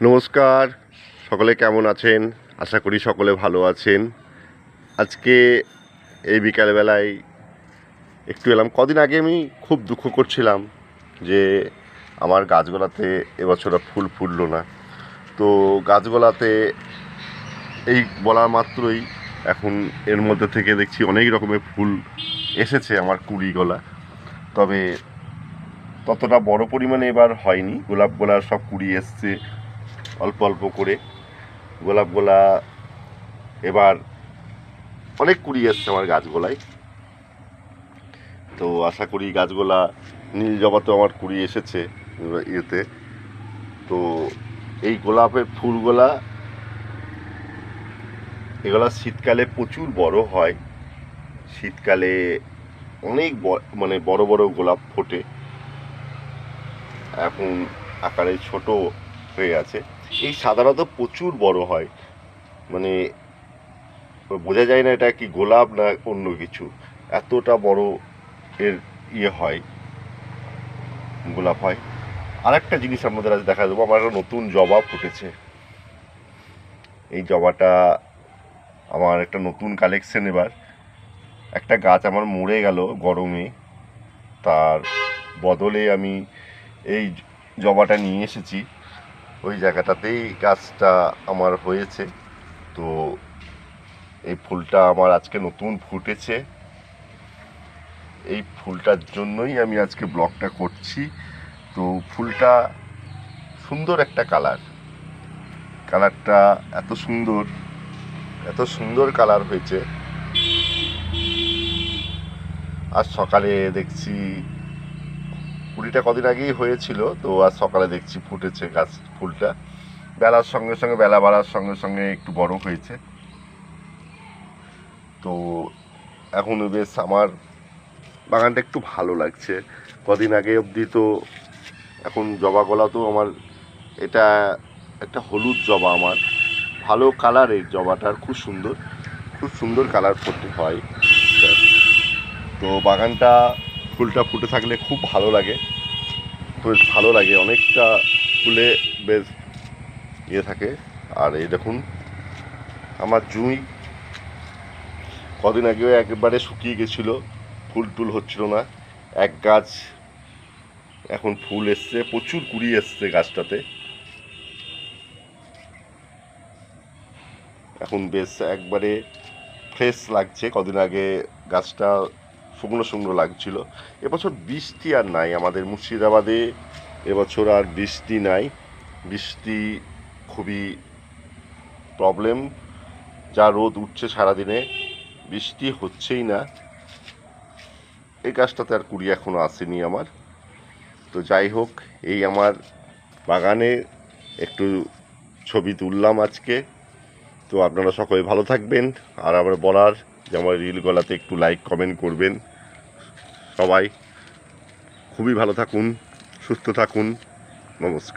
নমস্কার, সকলে কেমন আছেন? আশা করি সকলে ভালো আছেন। আজকে এই বিকালবেলায় একটু এলাম। কদিন আগে আমি খুব দুঃখ করছিলাম যে আমার গাছগুলাতে এবছর ফুল ফুটলো না। তো গাছগুলাতে এই বলা মাত্রই এখন এর মধ্যে থেকে দেখছি অনেক রকমের ফুল এসেছে আমার কুড়িগুলা তবে ততটা বড় পরিমাণে এবার হয়নি। গোলাপ গোলার সব কুড়ি এসছে। অল্প অল্প করে। গোলাপগুলা এবার অনেক কুড়ি এসছে আমার গাছগুলায়। তো আশা করি গাছগুলা, নীল জবাতে আমার কুড়ি এসেছে ইয়েতে। তো এই গোলাপের ফুলগুলা, এগুলা শীতকালে প্রচুর বড় হয়। শীতকালে অনেক মানে বড় বড় গোলাপ ফোটে। এখন আকারে ছোট হয়ে আছে। এই সাধারণত প্রচুর বড় হয়। মানে বোঝা যায় না এটা কি গোলাপ না অন্য কিছু। এতটা বড় এর ইয়ে হয়, গোলাপ হয়। আরেকটা জিনিস আপনাদের আজ দেখা দেবো, আমার একটা নতুন জবা ফুটেছে। এই জবাটা আমার একটা নতুন কালেকশন এবার। একটা গাছ আমার মরে গেল গরমে, তার বদলে আমি এই জবাটা নিয়ে এসেছি। ওই জায়গাটাতেই গাছটা আমার হয়েছে। তো এই ফুলটা আমার আজকে নতুন ফুটেছে। এই ফুলটার জন্যই আমি আজকে ব্লগটা করছি। তো ফুলটা সুন্দর একটা কালার। কালারটা এত সুন্দর এত সুন্দর কালার হয়েছে। আজ সকালে দেখছি কুড়িটা কদিন আগেই হয়েছিল, তো আজ সকালে দেখছি ফুটেছে গাছ ফুলটা। বেলার সঙ্গে সঙ্গে, বেলা বাড়ার সঙ্গে সঙ্গে একটু বড় হয়েছে। তো এখন বেশ আমার বাগানটা একটু ভালো লাগছে। কদিন আগে অবধি তো এখন জবা গলা তো আমার এটা একটা হলুদ জবা আমার। ভালো কালারের জবাটার খুব সুন্দর খুব সুন্দর কালার ফুটে হয়। তো বাগানটা ফুলটা ফুটে থাকলে খুব ভালো লাগে। বেশ ভালো লাগে, অনেকটা ফুলে বেশ ইয়ে থাকে। আর এই দেখুন, আমার জুঁই কদিন আগেও একবারে শুকিয়ে গেছিল, ফুল টুল হচ্ছিল না। এক গাছ এখন ফুল এসছে, প্রচুর কুড়ি এসছে গাছটাতে। এখন বেশ একবারে ফ্রেশ লাগছে, কদিন আগে গাছটা শুকনো শুকনো লাগছিল। এবছর বৃষ্টি আর নাই, আমাদের মুর্শিদাবাদে এবছর আর বৃষ্টি নাই। বৃষ্টি খুবই প্রবলেম যা রোদ উঠছে সারাদিনে, বৃষ্টি হচ্ছেই না। এই গাছটাতে আর কুড়ি এখনও আসেনি আমার। তো যাই হোক, এই আমার বাগানে একটু ছবি তুললাম আজকে। তো আপনারা সকলে ভালো থাকবেন। আর আমার বলার যে আমার রিল গলাতে একটু লাইক কমেন্ট করবেন। সবাই, খুবই ভালো থাকুন, সুস্থ থাকুন। নমস্কার।